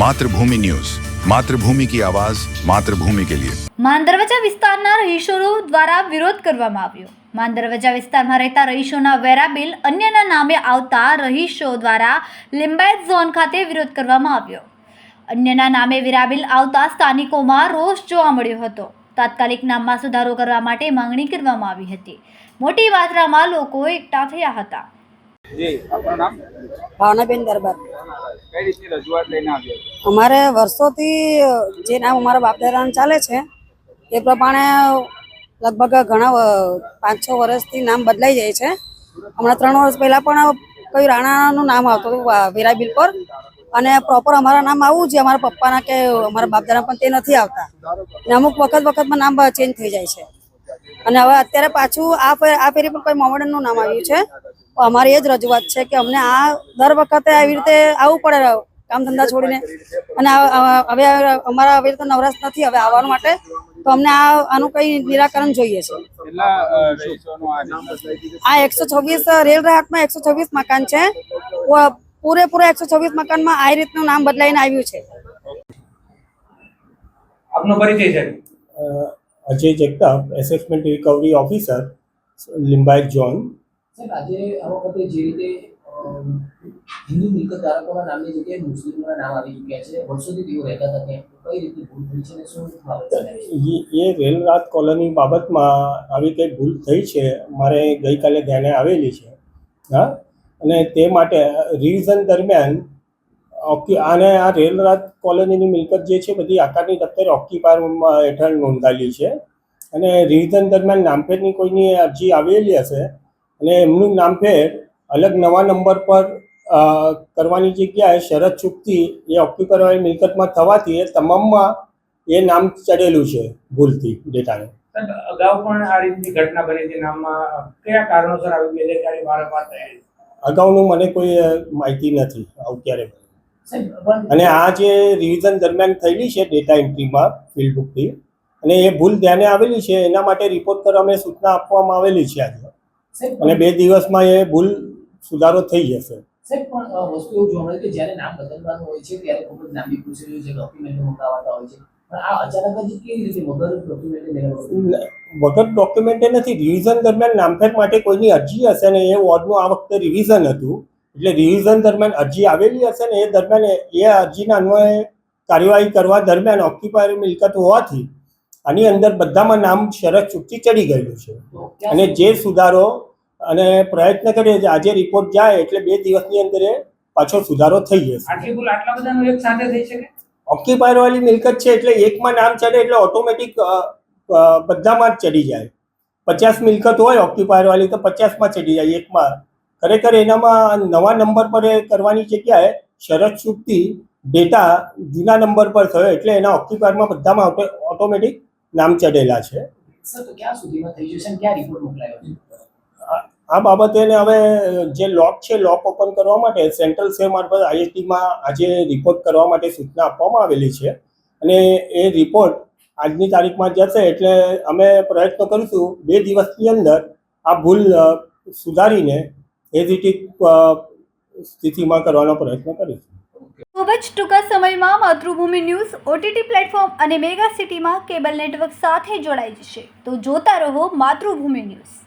Mathrubhumi news. Mathrubhumi કી આવાજ, માતૃભૂમિ કે લિયે. માંદરવજા વિસ્તારના રહીશોરો દ્વારા વિરોધ કરવામાં આવ્યો. માંદરવજા વિસ્તારમાં રહેતા રહીશોના વેરા બિલ અન્યના નામે આવતા રહીશો દ્વારા લિંબાયત ઝોન ખાતે વિરોધ કરવામાં આવ્યો. અન્યના નામે વિરાબિલ આવતા સ્થાનિકોમાં રોષ જોવા મળ્યો હતો. તાત્કાલિક નામમાં સુધારો કરવા માટે માંગણી કરવામાં આવી હતી. મોટી માત્રામાં લોકો એકઠા થયા હતા. જી. આપનું નામ? ભાવનાબેન દરબાર. કઈ રીતની રજૂઆત લઈને આવ્યો અમારે વર્ષોથી જે નામ અમારા બાપ ચાલે છે એ પ્રમાણે લગભગ ઘણા પાંચ છ વર્ષથી નામ બદલાઈ જાય છે. હમણાં ત્રણ વર્ષ પહેલાં પણ કોઈ રાણાનું નામ આવતું હતું વા- પર. અને પ્રોપર અમારા નામ આવવું છે અમારા પપ્પાના કે અમારા બાપદાના પણ તે નથી આવતા. અને અમુક વખત વખતમાં નામ ચેન્જ થઈ જાય છે. અને હવે અત્યારે પાછું આ આ ફેરી પણ કોઈ મોમેડનનું નામ આવ્યું છે. અમારી એ જ રજૂઆત છે કે અમને આ દર વખતે આવી રીતે આવવું પડે કામ ધંધા છોડીને. અને હવે અમારા આવી રીતે નવરાશ નથી હવે આવવા માટે. તો અમને આ આનું કઈ નિરાકરણ જોઈએ છે. આ એકસો છવ્વીસ રેલ રાહતમાં એકસો છવ્વીસ મકાન છે. પૂરેપૂરા એકસો છવ્વીસ મકાનમાં આ રીતનું નામ બદલાઈને આવ્યું છે. આપનો પરિચય છે. Ajay Jagtap assessment recovery officer Limbayat zone સાહેબ આજે આ વખતે જે રીતે હિન્દુ મિલકત ધારકોના નામની જગ્યાએ મુસ્લિમોના નામ આવી ચૂક્યા છે, વર્ષોથી તેઓ રહેતા હતા ત્યાં. અને એ રેલરાત રેલ રાત કોલોની બાબતમાં આવી કંઈ ભૂલ થઈ છે. મારે ગઈકાલે ધ્યાને આવેલી છે. હા? અને તે માટે રિવિઝન દરમિયાન ઓકી આને આ રેલ રાત કોલોનીની મિલકત જે છે, બધી આકારની દફતરે ઓક્યુપાયર હેઠળ નોંધાયેલી છે. અને રિવિઝન દરમિયાન નામફેરની કોઈની અરજી આવેલી હશે અને એમનું નામફેર અલગ નવા નંબર પર કરવાની જગ્યાએ શરત ચૂકતી એ ઓક્યુપરવાળી મિલકતમાં થવાથી એ તમામમાં એ નામ ચડેલું છે ભૂલથી ડેટાને. અગાઉ પણ આ રીતની ઘટના બની હતી નામમાં કયા કારણોસર આવી બે હજાર વારંવાર થયેલી અગાઉનું મને કોઈ માહિતી નથી આવું ક્યારે અને આ જે રિવિઝન દરમિયાન થયેલી છે ડેટા એન્ટ્રીમાં ફિલ્ડ બુકથી અને એ ભૂલ ધ્યાને આવેલી છે એના માટે રિપોર્ટ કરવા અમે સૂચના આપવામાં આવેલી છે આજે. અને બે દિવસમાં એ ભૂલ સુધારો થઈ જશે. સાહેબ પણ વસ્તુ એવું જોવા મળે કે જ્યારે નામ બદલવાનું હોય છે ત્યારે ખૂબ જ લાંબી પ્રોસિજર છે ડોક્યુમેન્ટ મોકલાવાતા હોય છે. પણ આ અચાનક જ કેવી રીતે વગર ડોક્યુમેન્ટ વગર ડોક્યુમેન્ટે નથી રિવિઝન દરમિયાન નામફેર માટે કોઈની અરજી હશે ને એ વોર્ડનું આ વખતે રિવિઝન હતું. એટલે રિવિઝન દરમિયાન અરજી આવેલી હશે ને એ દરમિયાન એ- એ અરજીના અન્વયે કાર્યવાહી કરવા દરમિયાન ઓક્યુપાયર મિલકત હોવાથી આની અંદર બધામાં નામ શરત ચૂકતી ચડી ગયેલું છે. અને જે સુધારો અને પ્રયત્ન કરીએ છીએ આજે રિપોર્ટ જાય એટલે બે દિવસની અંદર પાછો સુધારો થઈ જશે. ઓક્યુપાયર વાળી મિલકત છે એટલે એકમાં નામ ચડે એટલે ઓટોમેટિક બધામાં જ ચડી જાય. પચાસ મિલકત હોય ઓક્યુપાયર વાળી તો પચાસમાં ચડી જાય એકમાં. ખરેખર એનામાં નવા નંબર પર કરવાની જગ્યાએ શરત ચૂકતી ડેટા જૂના નંબર પર થયો એટલે એના ઓક્યુપાયરમાં બધામાં ઓટોમેટિક નામ ચડેલા છે. સર તો ક્યાં સુધીમાં થઈ જશે ક્યાં રિપોર્ટ મોકલાયો છે? આ- બાબતે હવે જે લોક છે, લોક ઓપન કરવા માટે સેન્ટ્રલ સેવ મારફત આઈઆઈટીમાં આજે રિપોર્ટ કરવા માટે સૂચના આપવામાં આવેલી છે. અને એ રિપોર્ટ આજની તારીખમાં જશે એટલે અમે પ્રયત્ન કરીશું બે દિવસની અંદર આ ભૂલ સુધારીને એ સ્થિતિમાં કરવાનો પ્રયત્ન કરીશું. ખૂબ જ ટૂંકા સમયમાં માતૃભૂમિ ન્યૂઝ ઓટીટી પ્લેટફોર્મ અને મેગા સિટીમાં કેબલ નેટવર્ક સાથે જોડાઈ જશે. તો જોતા રહો માતૃભૂમિ ન્યૂઝ.